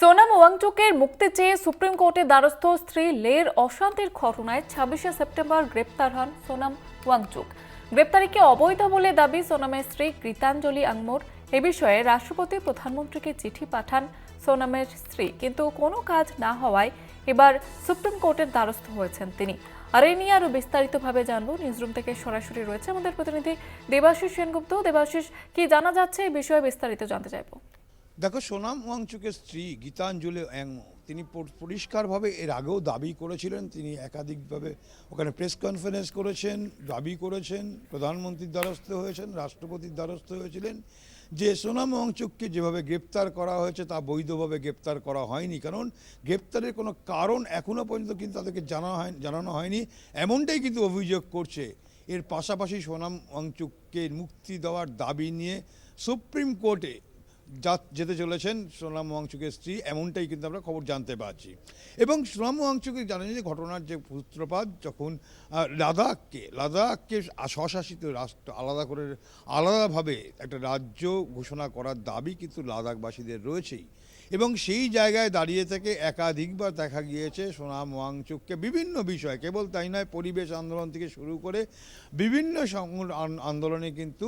সোনাম ওয়াংচুকের মুক্তি চেয়ে সুপ্রিম কোর্টের দ্বারস্থ স্ত্রী লের অশান্তির ঘটনায় ছাব্বিশে সেপ্টেম্বর গ্রেপ্তার হন সোনাম ওয়াংচুক। গ্রেপ্তারিকে অবৈধ বলে দাবি সোনামের স্ত্রী গীতাঞ্জলি আংমোর। এ বিষয়ে রাষ্ট্রপতি প্রধানমন্ত্রীকে চিঠি পাঠান সোনামের স্ত্রী। কিন্তু কোনো কাজ না হওয়ায় এবার সুপ্রিম কোর্টের দ্বারস্থ হয়েছেন তিনি। আর এ নিয়ে আরও বিস্তারিতভাবে জানব। নিউজরুম থেকে সরাসরি রয়েছে আমাদের প্রতিনিধি দেবাশিস সেনগুপ্ত। দেবাশিস, কি জানা যাচ্ছে? এই বিষয়ে বিস্তারিত জানতে চাইব। দেখো সোনাম ওয়াংচুকের স্ত্রী গীতাঞ্জলি অ্যাংমো তিনি পরিষ্কারভাবে এর আগেও দাবি করেছিলেন, তিনি একাধিকভাবে ওখানে প্রেস কনফারেন্স করেছেন, দাবি করেছেন, প্রধানমন্ত্রীর দ্বারস্থ হয়েছেন, রাষ্ট্রপতির দ্বারস্থ হয়েছিলেন। যে সোনাম ওয়াংচুককে যেভাবে গ্রেপ্তার করা হয়েছে তা বৈধভাবে গ্রেপ্তার করা হয়নি, কারণ গ্রেপ্তারের কোনো কারণ এখনও পর্যন্ত কিন্তু তাদেরকে জানা হয়, জানানো হয়নি। এমনটাই কিন্তু অভিযোগ করছে। এর পাশাপাশি সোনাম ওয়াংচুককে মুক্তি দেওয়ার দাবি নিয়ে সুপ্রিম কোর্টে যা যেতে চলেছেন সোনাম ওয়াংচুকের স্ত্রী, এমনটাই কিন্তু আমরা খবর জানতে পারছি। এবং সোনাম ওয়াংচুকে জানেন যে ঘটনার যে সূত্রপাত, যখন লাদাখকে লাদাখকে স্বশাসিত রাষ্ট্র আলাদা করে, আলাদাভাবে একটা রাজ্য ঘোষণা করার দাবি কিন্তু লাদাখবাসীদের রয়েছেই। এবং সেই জায়গায় দাঁড়িয়ে থেকে একাধিকবার দেখা গিয়েছে সোনাম ওয়াংচুককে বিভিন্ন বিষয়, কেবল তাই নয়, পরিবেশ আন্দোলন থেকে শুরু করে বিভিন্ন আন্দোলনে কিন্তু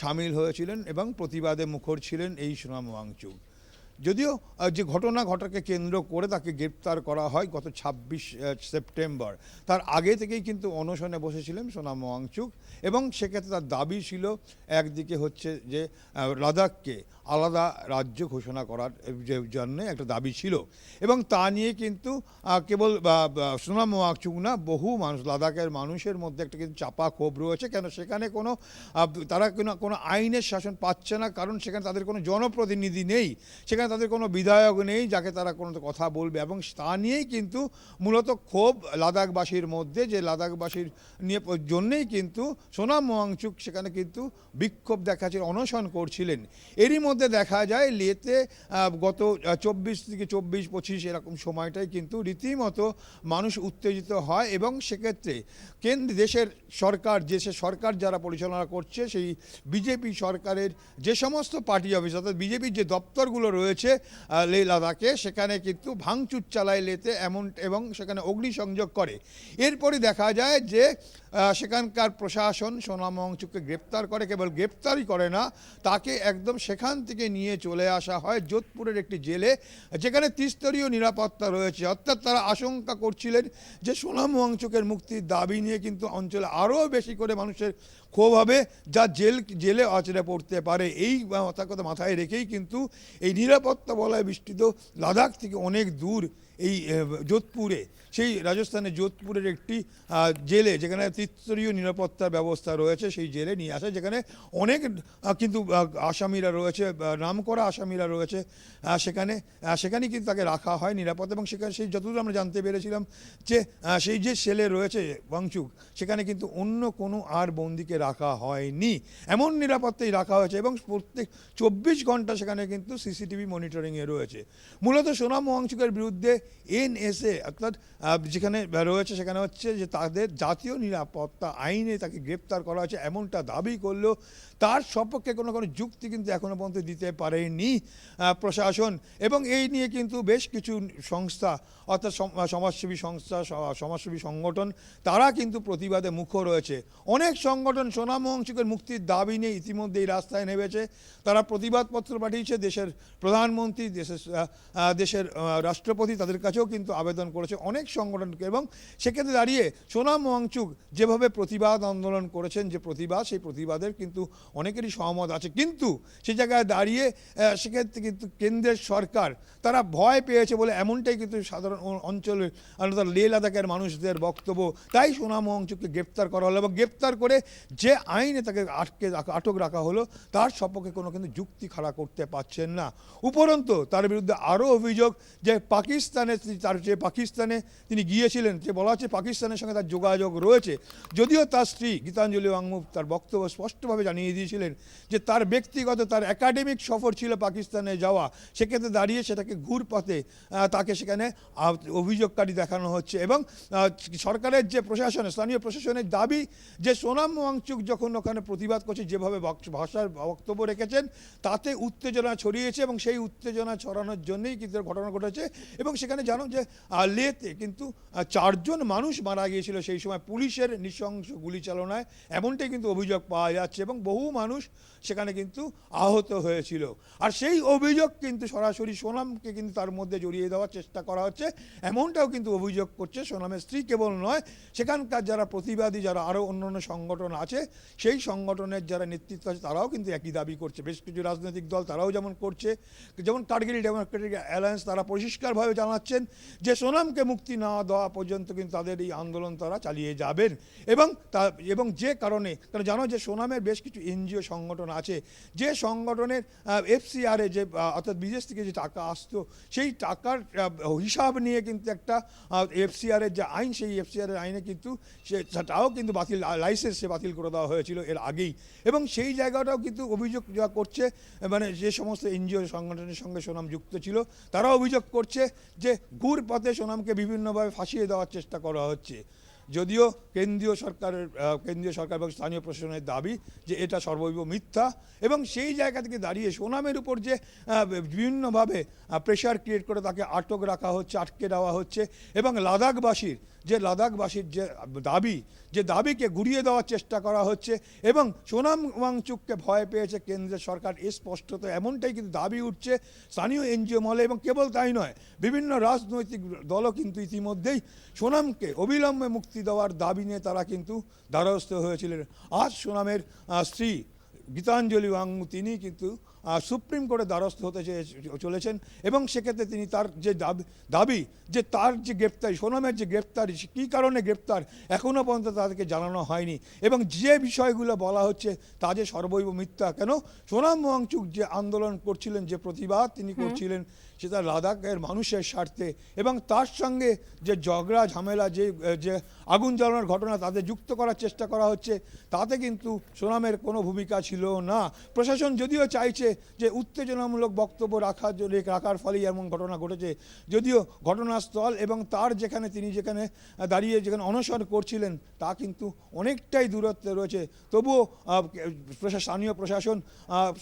সামিল হয়েছিলেন এবং প্রতিবাদে মুখর ছিলেন এই সোনাম ওয়াংচুক যদিও যে ঘটনা ঘটাকে কেন্দ্র করে তাকে গ্রেপ্তার করা হয় গত ছাব্বিশ সেপ্টেম্বর, তার আগে থেকেই কিন্তু অনশনে বসেছিলেন সোনাম ওয়াংচুক এবং সেক্ষেত্রে তার দাবি ছিল একদিকে হচ্ছে যে লাদাখকে আলাদা রাজ্য ঘোষণা করার জন্য একটা দাবি ছিল। এবং তা নিয়ে কিন্তু কেবল সোনাম ওয়াংচুক না, বহু মানুষ, লাদাখের মানুষের মধ্যে একটা কিন্তু চাপা ক্ষোভ রয়েছে। কেন সেখানে কোনো তারা কোনো কোনো আইনের শাসন পাচ্ছে না, কারণ সেখানে তাদের কোনো জনপ্রতিনিধি নেই। সেখানে তাদের কোনো বিধায়ক নেই, যাকে তারা কোনো কথা বলবে। এবং তা নিয়েই কিন্তু মূলত ক্ষোভ লাদাখবাসীর মধ্যে, যে লাদাখবাসীর নিয়ে, জন্যেই কিন্তু সোনাম ওয়াংচুক সেখানে কিন্তু বিক্ষোভ দেখাচ্ছে অনশন করছিলেন। এরই মধ্যে দেখা যায় লেতে গত চব্বিশ থেকে চব্বিশ, পঁচিশ এরকম সময়টাই কিন্তু রীতিমতো মানুষ উত্তেজিত হয় এবং সেক্ষেত্রে কেন্দ্র দেশের সরকার দেশের সরকার যারা পরিচালনা করছে, সেই বিজেপি সরকারের যে সমস্ত পার্টি অফিস, অর্থাৎ বিজেপির যে দপ্তরগুলো রয়েছে লে লাদাখে, সেখানে কিন্তু ভাঙচুর চালায় লেতে এমন, এবং সেখানে অগ্নিসংযোগ করে। এরপরে দেখা যায় যে সেখানকার প্রশাসন সোনাম ওয়াংচুককে গ্রেপ্তার করে, কেবল গ্রেপ্তারই করে না, তাকে একদম সেখান থেকে নিয়ে চলে আসা হয় যোধপুরের একটি জেলে, যেখানে ত্রিস্তরীয় নিরাপত্তা রয়েছে। অর্থাৎ তারা আশঙ্কা করছিলেন যে সোনাম অংশকের মুক্তির দাবি নিয়ে কিন্তু অঞ্চলে আরও বেশি করে মানুষের ক্ষোভ হবে, যা জেল, জেলে অচরে পড়তে পারে। এই কথা কথা মাথায় রেখেই কিন্তু এই নিরাপত্তা বলায় বিস্তৃত। লাদাখ থেকে অনেক দূর এই যোধপুরে, সেই রাজস্থানের যোধপুরের একটি জেলে, যেখানে ত্রিস্তরীয় নিরাপত্তার ব্যবস্থা রয়েছে, সেই জেলে নিয়ে আসে, যেখানে অনেক কিন্তু আসামিরা রয়েছে নাম করা আসামিরা রয়েছে সেখানে সেখানে কিন্তু তাকে রাখা হয় নিরাপদ এবং সেখানে সেই, যতদূর আমরা জানতে পেরেছিলাম যে সেই যে সেলে রয়েছে বাংচুক, সেখানে কিন্তু অন্য কোনো আর বন্দিকে রাখা হয়নি। এমন নিরাপত্তাই রাখা হয়েছে, এবং প্রত্যেক চব্বিশ ঘণ্টা সেখানে কিন্তু সিসিটিভি মনিটরিংয়ে রয়েছে। মূলত সোনাম ওয়াংচুকের বিরুদ্ধে এনএসএ অর্থাৎ যেখানে রয়েছে সেখানে হচ্ছে যে তাদের জাতীয় নিরাপত্তা আইনে তাকে গ্রেপ্তার করা হয়েছে, এমনটা দাবি করলেও তার সপক্ষে কোনো কোনো যুক্তি কিন্তু এখনও পর্যন্ত দিতে পারেনি প্রশাসন। এবং এই নিয়ে কিন্তু বেশ কিছু সংস্থা, অর্থাৎ সমাজসেবী সংস্থা সমাজসেবী সংগঠন, তারা কিন্তু প্রতিবাদে মুখর রয়েছে। অনেক সংগঠন সোনাম ওয়াংচুকের মুক্তির দাবি নিয়ে ইতিমধ্যেই রাস্তায় নেমেছে। তারা প্রতিবাদপত্র পাঠিয়েছে দেশের প্রধানমন্ত্রী, দেশের দেশের রাষ্ট্রপতি তাদের কাছেও কিন্তু আবেদন করেছে অনেক সংগঠনকে। এবং সেক্ষেত্রে দাঁড়িয়ে সোনাম ওয়াংচুক যেভাবে প্রতিবাদ আন্দোলন করেছেন, যে প্রতিবাদ, সেই প্রতিবাদের কিন্তু অনেকেরই সহমত আছে। কিন্তু সে জায়গায় দাঁড়িয়ে সেক্ষেত্রে কিন্তু কেন্দ্রের সরকার তারা ভয় পেয়েছে বলে এমনটাই কিন্তু সাধারণ অঞ্চলের অর্থাৎ লে লাদাখের মানুষদের বক্তব্য। তাই সোনাম ওয়াংচুককে গ্রেপ্তার করা হলো এবং গ্রেপ্তার করে যে আইনে তাকে আটকে আটক রাখা হলো, তার সপক্ষে কোনো কিন্তু যুক্তি খাড়া করতে পারছেন না। উপরন্তু তার বিরুদ্ধে আরও অভিযোগ যে পাকিস্তানে তার যে পাকিস্তানে তিনি গিয়েছিলেন, যে বলা হচ্ছে পাকিস্তানের সঙ্গে তার যোগাযোগ রয়েছে। যদিও তার স্ত্রী গীতাঞ্জলি ওয়াংমু তার বক্তব্য স্পষ্টভাবে জানিয়ে দিয়েছিলেন যে তার ব্যক্তিগত, তার একাডেমিক সফর ছিল পাকিস্তানে যাওয়া। সেক্ষেত্রে দাঁড়িয়ে সেটাকে ঘুরপথে তাকে সেখানে অভিযোগকারী দেখানো হচ্ছে এবং সরকারের যে প্রশাসন, স্থানীয় প্রশাসনের দাবি যে সোনাম ওয়াংচুক যখন ওখানে প্রতিবাদ করছে, যেভাবে ভাষার বক্তব্য রেখেছেন, তাতে উত্তেজনা ছড়িয়েছে এবং সেই উত্তেজনা ছড়ানোর জন্যই কিন্তু ঘটনা ঘটেছে এবং সেখানে জানো যে লেতে কিন্তু চারজন মানুষ মারা গিয়েছিল সেই সময় পুলিশের নৃশংস গুলি চালনায় এমনটাই কিন্তু অভিযোগ পাওয়া যাচ্ছে এবং বহু মানুষ সেখানে কিন্তু আহত হয়েছিল। আর সেই অভিযোগ কিন্তু সরাসরি সোনামকে কিন্তু তার মধ্যে জড়িয়ে দেওয়ার চেষ্টা করা হচ্ছে। এমনটাও কিন্তু অভিযোগ করছে, সোনামের স্ত্রী কেবল নয়, সেখানকার যারা প্রতিবাদী, যারা আরও অন্যান্য সংগঠন আছে, সেই সংগঠনের যারা নেতৃত্ব আছে, তারাও কিন্তু একই দাবি করছে। বেশ কিছু রাজনৈতিক দল তারাও যেমন করছে, যেমন কার্গিল ডেমোক্রেটিক অ্যালায়েন্স তারা পরিষ্কারভাবে জানাচ্ছেন যে, সোনামকে মুক্তি না দেওয়া পর্যন্ত কিন্তু তাদের এই আন্দোলন তারা চালিয়ে যাবেন। এবং তা, এবং যে কারণে কারণ জানো যে, সোনামের বেশ কিছু এনজিও সংগঠন আছে, যে সংগঠনের এফসিআরে যে অর্থাৎ বিদেশ থেকে যে টাকা আসতো, সেই টাকার হিসাব নিয়ে কিন্তু একটা এফসিআরের যে আইন, সেই এফসিআরের আইনে কিন্তু সে, সেটাও কিন্তু বাতিল, লাইসেন্স সে বাতিল করে দেওয়া হয়েছিল এর আগেই। এবং সেই জায়গাটাও কিন্তু অভিযোগ যা করছে মানে যে সমস্ত এনজিও সংগঠনের সঙ্গে সোনাম যুক্ত ছিল তারা অভিযোগ করছে যে ঘুর পথে সোনামকে বিভিন্নভাবে ফাঁসিয়ে দেওয়ার চেষ্টা করা হচ্ছে। যদিও কেন্দ্রীয় সরকারের কেন্দ্রীয় সরকার এবং স্থানীয় প্রশাসনের দাবি যে এটা সর্বৈব মিথ্যা এবং সেই জায়গা থেকে দাঁড়িয়ে সোনামের উপর যে বিভিন্নভাবে প্রেশার ক্রিয়েট করে তাকে আটক রাখা হচ্ছে, আটকে দেওয়া হচ্ছে এবং লাদাখবাসীর যে লাদাখবাসীর যে দাবি, যে দাবিকে ঘুরিয়ে দেওয়ার চেষ্টা করা হচ্ছে এবং সোনাম ওয়াংচুককে ভয় পেয়েছে কেন্দ্রের সরকার স্পষ্টত এমনটাই কিন্তু দাবি উঠছে স্থানীয় এনজিও মহলে এবং কেবল তাই নয়, বিভিন্ন রাজনৈতিক দলও কিন্তু ইতিমধ্যেই সোনামকে অবিলম্বে মুক্তি দেওয়ার দাবি নিয়ে তারা কিন্তু দ্বারস্থ হয়েছিলেন। আজ সোনামের স্ত্রী গীতাঞ্জলি ওয়াংমু, তিনি কিন্তু সুপ্রিম কোর্টে দ্বারস্থ হতে চেয়ে- চলেছেন এবং সেক্ষেত্রে তিনি তার যে দাবি দাবি যে তার যে গ্রেপ্তারি সোনামের যে গ্রেপ্তারি কী কারণে গ্রেপ্তার এখনও পর্যন্ত তাদেরকে জানানো হয়নি এবং যে বিষয়গুলো বলা হচ্ছে তা যে সর্বৈব মিথ্যা কেন? সোনাম ওয়াংচুক যে আন্দোলন করছিলেন যে প্রতিবাদ তিনি করছিলেন সেটা লাদাখের মানুষের স্বার্থে এবং তার সঙ্গে যে ঝগড়া ঝামেলা যে যে আগুন জ্বালানোর ঘটনা তাদের যুক্ত করার চেষ্টা করা হচ্ছে তাতে কিন্তু সোনামের কোনো ভূমিকা ছিল না। প্রশাসন যদিও চাইছে যে উত্তেজনামূলক বক্তব্য রাখার রাখার ফলেই এমন ঘটনা ঘটেছে। যদিও ঘটনাস্থল এবং তার যেখানে তিনি যেখানে দাঁড়িয়ে যেখানে অনশন করছিলেন, তা কিন্তু অনেকটাই দূরত্বে রয়েছে। তবুও স্থানীয় প্রশাসন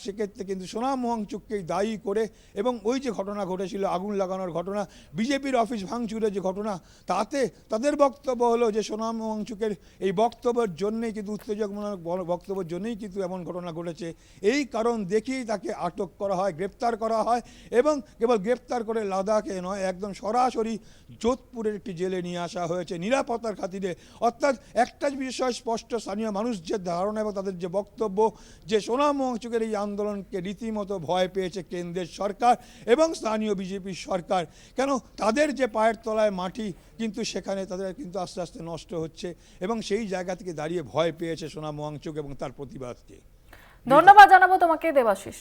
সেক্ষেত্রে কিন্তু সোনাম ওয়াংচুককেই দায়ী করে এবং ওই যে ঘটনা ঘটেছিল, আগুন লাগানোর ঘটনা, বিজেপির অফিস ভাঙচুরের যে ঘটনা, তাতে তাদের বক্তব্য হলো যে সোনাম ওয়াংচুকের এই বক্তব্যের জন্যই কিন্তু, উত্তেজকমূলক বক্তব্যের জন্যই কিন্তু এমন ঘটনা ঘটেছে। এই কারণ দেখেই তাকে আটক করা হয়, গ্রেপ্তার করা হয় এবং কেবল গ্রেপ্তার করে লাদাখে নয়, একদম সরাসরি যোধপুরের একটি জেলে নিয়ে আসা হয়েছে। নিরাপত্তার খাতিরে। অর্থাৎ একটা বিষয় স্পষ্ট, স্থানীয় মানুষ যে ধারণা এবং তাদের যে বক্তব্য, যে সোনাম ওয়াংচুকের এই আন্দোলনকে রীতিমতো ভয় পেয়েছে কেন্দ্রের সরকার এবং স্থানীয় বিজেপি সরকার। কেন? তাদের যে পায়ের তলায় মাটি, কিন্তু সেখানে তাদের কিন্তু আস্তে আস্তে নষ্ট হচ্ছে এবং সেই জায়গা থেকে দাঁড়িয়ে ভয় পেয়েছে সোনাম ওয়াংচুক এবং তার প্রতিবাদকে। ধন্যবাদ জানাব তোমাকে দেবাশিস।